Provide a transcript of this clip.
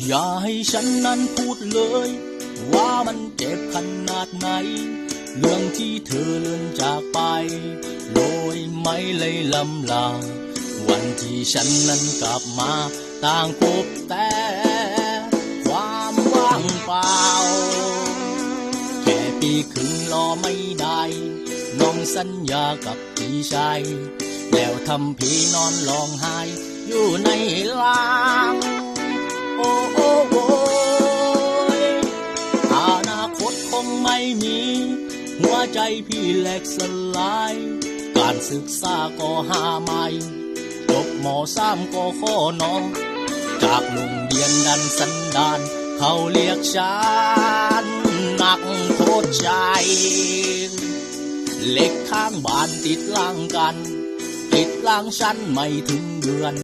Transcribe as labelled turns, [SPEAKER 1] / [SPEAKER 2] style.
[SPEAKER 1] อย่าให้ฉันนั้นพูดเลย ว่ามันเจ็บขนาดไหน เรื่องที่เธอเลื่อนจากไป โดยไม่เลยลำลา วันที่ฉันนั้นกลับมาต่างพบแต่ความว่างเปล่า แค่ปีครึ่งรอไม่ได้ น้องสัญญากับพี่ชาย แล้วทำพี่นอนร้องไห้อยู่ในลา ม่มี หัวใจพี่แหลกสลาย การศึกษาก็หาไม่จบหมอสามก็ข้อนอจากโรงเรียนดันสันดาน เขาเรียกฉันนักโทษใจเหล็กข้างบ้านติดล่างกัน ติดล่างฉันไม่ถึงเดือน